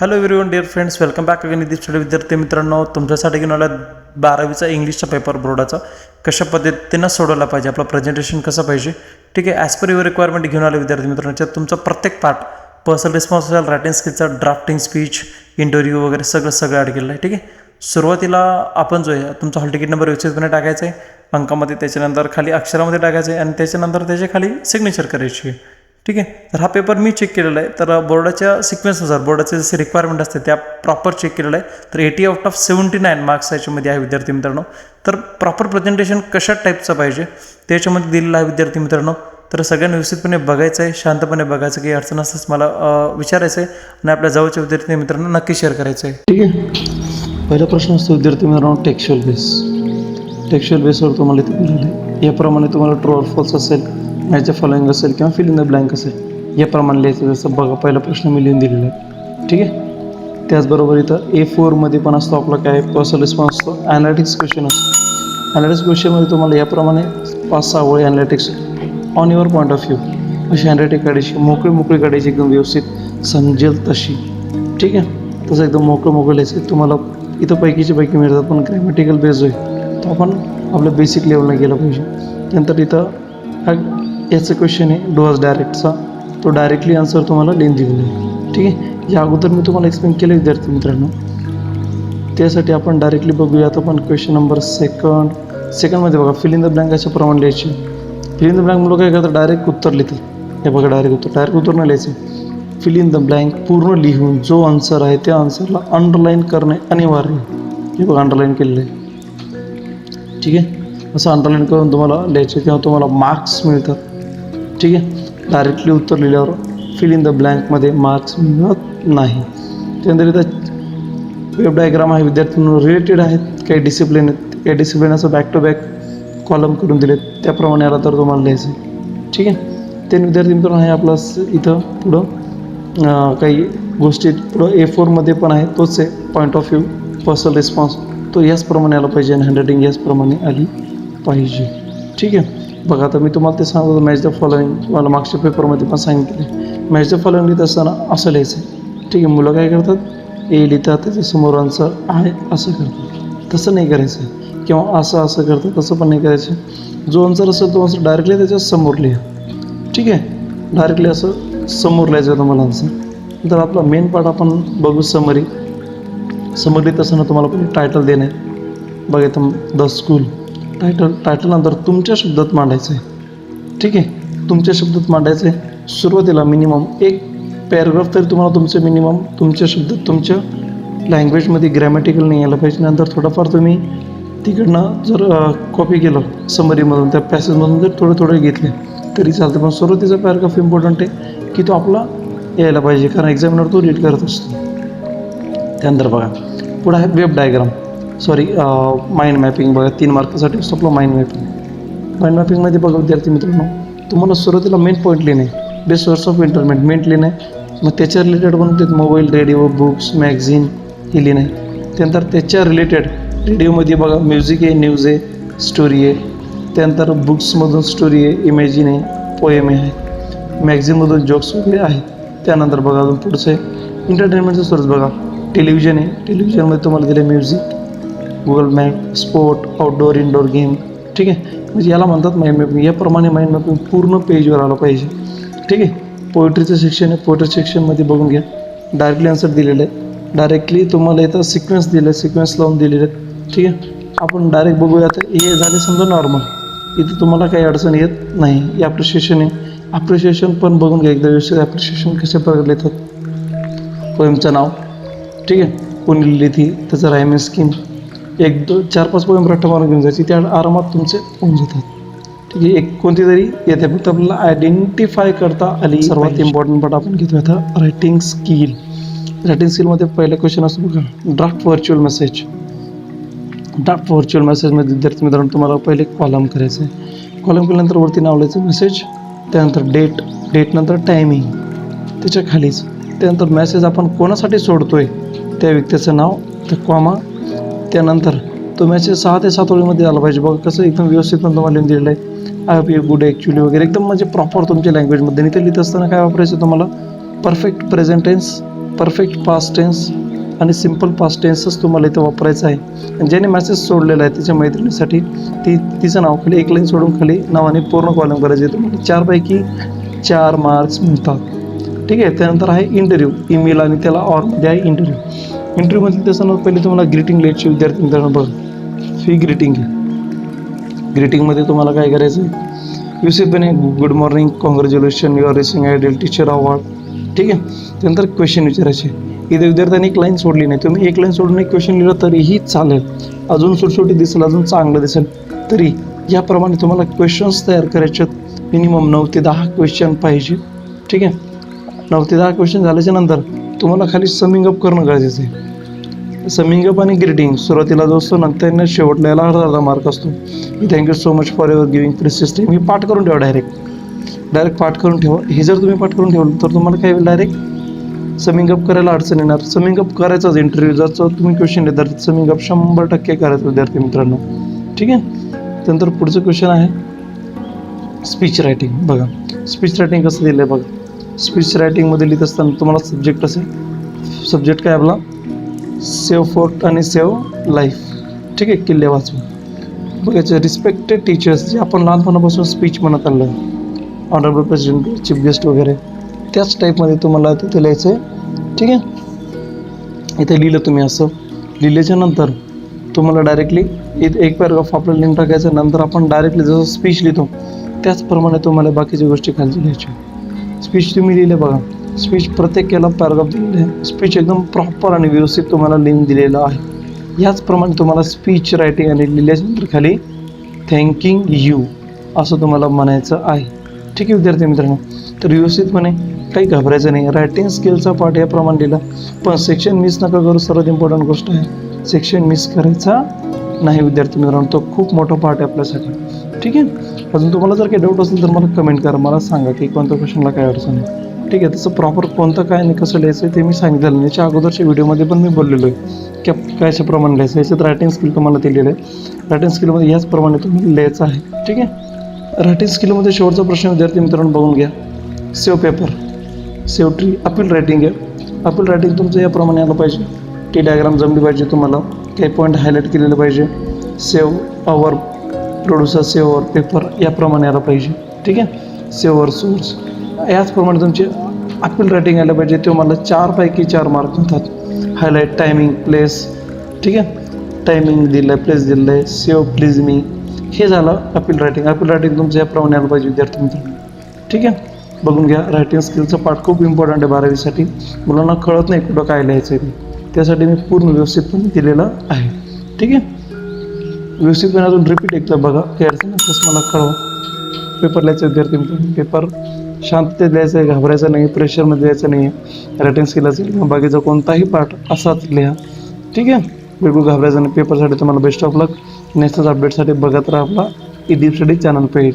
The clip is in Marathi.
Hello everyone dear friends welcome back again Nidhi study विद्यार्थी मित्रांनो तुमच्यासाठी घेऊन आला बारावीचा इंग्लिशचा पेपर बोर्डाचा. कशा पद्धतीनं सोडवला पाहिजे? आपलं प्रेझेंटेशन कसं पाहिजे? ठीक आहे ॲज पर युअर रिक्वायरमेंट घेऊन आले विद्यार्थी मित्रांनो. याच्यात तुमचा प्रत्येक पार्ट पर्सनल रिस्पॉन्स असेल रायटिंग स्किलचा ड्राफ्टिंग स्पीच इंटरव्ह्यू वगैरे सगळं सगळं ॲड केलेलं आहे. ठीक आहे? सुरुवातीला आपण जो आहे तुमचा हॉल तिकीट नंबर व्यवस्थितपणे टाकायचा आहे. अंकामध्ये त्याच्यानंतर खाली अक्षरामध्ये टाकायचं आहे आणि त्याच्यानंतर त्याच्याखाली सिग्नेचर करायची आहे. ठीक आहे? तर हा पेपर मी चेक केलेला आहे. तर बोर्डाच्या सिक्वेन्सनुसार बोर्डाचे जसे रिक्वायरमेंट असते त्या प्रॉपर चेक केलेलं आहे. तर eighty out of seventy nine marks याच्यामध्ये आहे विद्यार्थी मित्रांनो. तर प्रॉपर प्रेझेंटेशन कशा टाईपचं पाहिजे त्याच्यामध्ये दिलेलं आहे विद्यार्थी मित्रांनो. तर सगळ्यांना व्यवस्थितपणे बघायचं आहे शांतपणे बघायचं काही अडचण असल्यास मला विचारायचं आहे. आणि आपल्या जवळच्या विद्यार्थी मित्रांनो नक्की शेअर करायचं आहे. ठीक आहे? पहिला प्रश्न असतो विद्यार्थी मित्रांनो टेक्स्च्युअल बेस टेक्स्च्युअल बेसवर तुम्हाला इथे दिलेलं आहे. याप्रमाणे तुम्हाला ट्रू ऑर फॉल्स असेल ह्याच्या फॉलोइंग असेल किंवा फिल इन द ब्लँक असेल याप्रमाणे लिहायचं जसं बघा पहिला प्रश्न मी लिहून दिलेला आहे. ठीक आहे? त्याचबरोबर इथं ए फोरमध्ये पण असतो आपला काय पर्सनल रिस्पॉन्स असतो ॲनालिटिक्स क्वेश्चन असतो. ॲनालिटिक्स क्वेश्चनमध्ये तुम्हाला याप्रमाणे पाच सहा ओळी analytics on your point of view अशी ॲनालिटिक काढायची मोकळी मोकळी काढायची एकदम व्यवस्थित समजेल तशी. ठीक आहे? तसं एकदम मोकळं मोकळं लिहायचं तुम्हाला इथं पैकीचे पैकी मिळतात पण ग्रॅमॅटिकल बेस होईल तो आपण आपल्या बेसिक लेवलला गेला पाहिजे. नंतर इथं हा याचं क्वेश्चन आहे डोअर्स डायरेक्टचा तो डायरेक्टली आन्सर तुम्हाला लिहून देऊन आहे ठीक आहे? या अगोदर मी तुम्हाला एक्सप्लेन केलं विद्यार्थी मित्रांनो. त्यासाठी आपण डायरेक्टली बघूयात आपण क्वेश्चन नंबर सेकंड सेकंडमध्ये बघा फिल इन द ब्लँक अशा प्रमाणे लिहायची. फिल इन द ब्लँक मुलं काय करतात डायरेक्ट उत्तर लिहितात. हे बघा डायरेक्ट उत्तर. डायरेक्ट उत्तर नाही लिहायचं. फिल इन द ब्लँक पूर्ण लिहून जो आन्सर आहे त्या आन्सरला अंडरलाईन करणे अनिवार्य. हे बघा अंडरलाईन केलेलं आहे. ठीक आहे? असं अंडरलाईन करून तुम्हाला लिहायचं तेव्हा तुम्हाला मार्क्स मिळतात. ठीक आहे? डायरेक्टली उत्तर लिहिल्यावर फिल इन द ब्लँकमध्ये मार्क्स मिळत नाही. त्यानंतर वेब डायग्राम आहे विद्यार्थ्यांना रिलेटेड आहेत काही डिसिप्लिन आहेत. काही डिसिप्लिन असं बॅक टू बॅक कॉलम करून दिलेत. त्याप्रमाणे आला तर तुम्हाला लिहायचं ठीक आहे? ते विद्यार्थी मित्रांनो आहे आपला इथं पुढं काही गोष्टी पुढं ए फोरमध्ये पण आहे. तोच आहे point of view personal response तो याचप्रमाणे आला पाहिजे आणि हँडरायटिंग याचप्रमाणे आली पाहिजे. ठीक आहे? बघा आता मी तुम्हाला ते सांगतो मॅच द फॉलोइंग तुम्हाला मागच्या पेपरमध्ये पण सांगितले. मॅच द फॉलोइंग लिहित असताना असं लिहायचं. आहे ठीक आहे मुलं काय करतात? ए लिहितात त्याच्यासमोर आन्सर आहे असं करतात. तसं नाही करायचं. किंवा असं असं करतात तसं पण नाही करायचं. जो आन्सर असेल तो आन्सर डायरेक्टली त्याच्यासमोर लिहा. ठीक आहे? डायरेक्टली असं समोर लिहायचं तुम्हाला आन्सर तर आपला मेन पार्ट आपण बघू समरी समरी असताना तुम्हाला पण टायटल देणे बघा इथं द स्कूल टायटल टायटलनंतर तुमच्या शब्दात मांडायचं आहे ठीक आहे? तुमच्या शब्दात मांडायचं आहे सुरुवातीला मिनिमम एक पॅराग्राफ तरी तुम्हाला तुमचं मिनिमम तुमच्या शब्दात तुमच्या लँग्वेजमध्ये ग्रॅमॅटिकल नाही यायला पाहिजे. नंतर थोडंफार तुम्ही तिकडनं जर कॉपी केलं समरीमधून त्या पॅसेजमधून जर थोडे थोडे घेतले तरी चालतं पण सुरुवातीचा पॅराग्राफ इम्पॉर्टंट आहे की तो आपला यायला पाहिजे. कारण एक्झामिनर तो रीड करत असतो. त्यानंतर बघा. पुढं आहे web diagram sorry mind mapping बघा तीन मार्कासाठी असतो आपलं माइंड मॅपिंग माइंड मॅपिंगमध्ये बघा विद्यार्थी मित्रांनो तुम्हाला सुरुवातीला मेन पॉईंट लिहिणे best source of entertainment main लिहिणे मग त्याच्या रिलेटेड म्हणून ते मोबाईल रेडिओ बुक्स मॅगझिन हे लिहिणे. त्यानंतर त्याच्या रिलेटेड रेडिओमध्ये बघा म्युझिक आहे न्यूज आहे स्टोरी आहे. त्यानंतर बुक्समधून स्टोरी आहे इमॅजिन आहे पोएम आहे. मॅगझिनमधून जोक्स वगैरे आहेत. त्यानंतर बघा अजून पुढचं आहे. एंटरटेनमेंटचं सोर्स बघा. टेलिव्हिजन आहे. टेलिव्हिजनमध्ये तुम्हाला दिलं music Google map sport outdoor indoor game ठीक आहे? म्हणजे याला म्हणतात माइंड मॅपिंग याप्रमाणे माइंड मॅपिंग पूर्ण पेजवर आलं पाहिजे. ठीक आहे? पोएट्रीचं सेक्शन आहे. पोएट्री सेक्शनमध्ये बघून घ्या. डायरेक्टली आन्सर दिलेलं आहे. डायरेक्टली तुम्हाला इथं सिक्वेन्स दिलं आहे. सिक्वेन्स लावून दिलेले आहेत ठीक आहे? आपण डायरेक्ट बघूया. तर हे झाले समजा नॉर्मल इथे तुम्हाला काही अडचण येत नाही. हे ॲप्रिशिएशन आहे. अप्रिशिएशन पण बघून घ्या. एकदा व्यवस्थित ॲप्रिशिएशन कशा प्रकारे येतात पोएमचं नाव. ठीक आहे? कोणी लिहिली ती? त्याचं रायमिंग स्कीम एक दो चार पाच पोएम रट्टा मारून घेऊन जायची. त्या आरामात तुमचे होऊन जातात. ठीक आहे एक कोणती तरी येते. फक्त आपल्याला आयडेंटिफाय करता आली सर्वात इम्पॉर्टंट पार्ट आपण घेतो आता रायटिंग स्किल रायटिंग स्किलमध्ये पहिला क्वेश्चन असतो बघा. Draft virtual message draft virtual मेसेजमध्ये विद्यार्थी मित्रांनो तुम्हाला पहिले कॉलम करायचं आहे कॉलम केल्यानंतर वरती नाव लिहायचं मेसेज त्यानंतर डेट डेटनंतर टायमिंग त्याच्या खालीच. त्यानंतर मेसेज आपण कोणासाठी सोडतोय? त्या व्यक्तीचं नाव त्या कॉमा त्यानंतर तो मॅसेज सहा ते सात ओळीमध्ये आला पाहिजे. बघा कसं एकदम व्यवस्थित पण तुम्हाला लिहून दिलेलं आहे. I hope you good actually वगैरे एकदम म्हणजे प्रॉपर तुमच्या लँग्वेजमध्ये आणि ते लिहित असताना काय वापरायचं तुम्हाला? Perfect present tense perfect past tense आणि सिंपल पास्ट टेन्सच तुम्हाला इथं वापरायचं आहे. आणि ज्याने मॅसेज सोडलेला आहे तिच्या मैत्रिणीसाठी ती तिचं नाव खाली एक लाईन सोडून खाली नावाने पूर्ण कॉलम करायचे तुम्हाला. चारपैकी चार मार्क्स मिळतात. ठीक आहे? त्यानंतर आहे इंटरव्ह्यू ईमेल आणि त्याला ऑरमध्ये आहे इंटरव्ह्यू इंटरव्ह्यूमध्ये त्याच्यानं पहिले तुम्हाला ग्रीटिंग लिहायची विद्यार्थी मित्रांनो बघ. फी ग्रीटिंग आहे ग्रीटिंगमध्ये तुम्हाला काय करायचं आहे युसिफने good morning congratulation you are rising ideal teacher award ठीक आहे? त्यानंतर क्वेश्चन विचारायचे. इथे विद्यार्थ्यांनी एक लाईन सोडली नाही. तुम्ही एक लाईन सोडून एक क्वेश्चन लिहिलं तरीही चालेल. अजून सुटसुटी दिसेल अजून चांगलं दिसेल. तरी याप्रमाणे तुम्हाला क्वेश्चन्स तयार करायचे मिनिमम नऊ ते दहा क्वेश्चन पाहिजे. ठीक आहे? नऊ ते दहा क्वेश्चन झाल्याच्यानंतर तुम्हाला खाली समिंग अप करणं गरजेचं आहे. समिंग अप आणि ग्रेडिंग सुरुवातीला जो असतो नंतर शेवटला याला अर्धा अर्धा मार्क असतो. Thank you so much for your giving precious system मी पाठ करून ठेवा डायरेक्ट डायरेक्ट पाठ करून ठेवा. हे जर तुम्ही पाठ करून ठेवलं तर तुम्हाला काय होईल डायरेक्ट समिंग अप करायला अडचण येणार. समिंग अप करायचाच इंटरव्ह्यू जर तुम्ही क्वेश्चन देतात समिंग अप शंभर टक्के करायचं विद्यार्थी मित्रांनो. ठीक आहे? त्यानंतर पुढचं क्वेश्चन आहे स्पीच रायटिंग बघा. स्पीच रायटिंग कसं दिलं आहे बघा. स्पीच रायटिंगमध्ये लिहित असताना तुम्हाला सब्जेक्ट असेल सब्जेक्ट काय आपला? सेव्ह फोर्ट आणि सेव्ह लाईफ ठीक आहे किल्ले वाचून. बघायचं रिस्पेक्टेड टीचर्स जे आपण लहानपणापासून स्पीच म्हणत आलं आहे ऑनरेबल प्रेसिडेंट चीफ गेस्ट वगैरे त्याच टाईपमध्ये तुम्हाला तिथे लिहायचं आहे ठीक आहे? इथे लिहिलं तुम्ही असं. लिहिल्याच्या नंतर तुम्हाला डायरेक्टली इथे एक पॅराग्राफ आपलं लिहून टाकायचं नंतर आपण डायरेक्टली जसं स्पीच लिहितो त्याचप्रमाणे तुम्हाला बाकीच्या गोष्टी खालची लिहायच्या स्पीच तुम्ही लिहिले बघा. स्पीच प्रत्येकाला पॅराग्राफ दिलेले आहे स्पीच एकदम प्रॉपर आणि व्यवस्थित तुम्हाला लिहून दिलेलं आहे. याचप्रमाणे तुम्हाला स्पीच रायटिंग आणि लिहिल्याच्यानंतर खाली थँकिंग यू असं तुम्हाला म्हणायचं आहे. ठीक आहे विद्यार्थी मित्रांनो. तर व्यवस्थितपणे काही घाबरायचं नाही. रायटिंग स्किलचा पाठ याप्रमाणे लिहिला. पण सेक्शन मिस नका करू. सर्वात इम्पॉर्टंट गोष्ट आहे. सेक्शन मिस करायचा नाही विद्यार्थी मित्रांनो. तो खूप मोठा पार्ट आहे आपल्यासाठी. ठीक आहे. अजून तुम्हाला जर काही डाऊट असेल तर मला कमेंट करा. मला सांगा की कोणत्या क्वेश्चनला काय अडचण आहे. ठीक आहे. तसं प्रॉपर कोणतं काय नाही कसं लिहायचं आहे ते मी सांगितलेलं नाही. याच्या अगोदरच्या व्हिडिओमध्ये पण मी बोललेलो आहे की कशाप्रमाणे लिहायचं याच्यात रायटिंग स्किल तुम्हाला दिलेलं आहे. रायटिंग स्किलमध्ये याचप्रमाणे तुम्ही लिहायचं आहे. ठीक आहे. रायटिंग स्किलमध्ये शेवटचा प्रश्न विद्यार्थी मित्रांनो बघून घ्या. Save paper save tree appeal writing आहे. अपील रायटिंग तुमचं याप्रमाणे आलं पाहिजे. टी डायग्राम जमली पाहिजे तुम्हाला. काही पॉईंट हायलाईट केलेलं पाहिजे. Save our producer save our paper याप्रमाणे आला पाहिजे. ठीक आहे? सेवर सोर्स याचप्रमाणे तुमचे अपील रायटिंग आलं पाहिजे. ते मला चारपैकी चार मार्क मिळतात हायलाईट टायमिंग प्लेस ठीक आहे? टायमिंग दिलं आहे प्लेस दिलं आहे सेव्ह प्लीज मी हे झालं अपील रायटिंग अपील रायटिंग तुमचं याप्रमाणे आलं पाहिजे विद्यार्थी मित्रांनो. ठीक आहे? बघून घ्या. रायटिंग स्किलचं पार्ट खूप इम्पॉर्टंट आहे बारावीसाठी. मुलांना कळत नाही कुठं काय लिहायचं आहे त्यासाठी मी पूर्ण व्यवस्थितपणे दिलेलं आहे. ठीक आहे? व्यवस्थितपणे अजून रिपीट एकदा बघा. काही अडचण असल्यास मला कळवा. पेपर लिहायचं विद्यार्थी मित्रांनो. पेपर शांततेत लिहायचं आहे घाबरायचं नाही प्रेशरमध्ये द्यायचं नाही. आहे रायटिंग स्किल असेल किंवा बाकीचा कोणताही पार्ट असाच लिहा. ठीक आहे? बिलकुल घाबरायचं नाही. पेपरसाठी तुम्हाला बेस्ट ऑफ लक नेक्स्टच अपडेटसाठी बघत राहा आपला E deep study channel page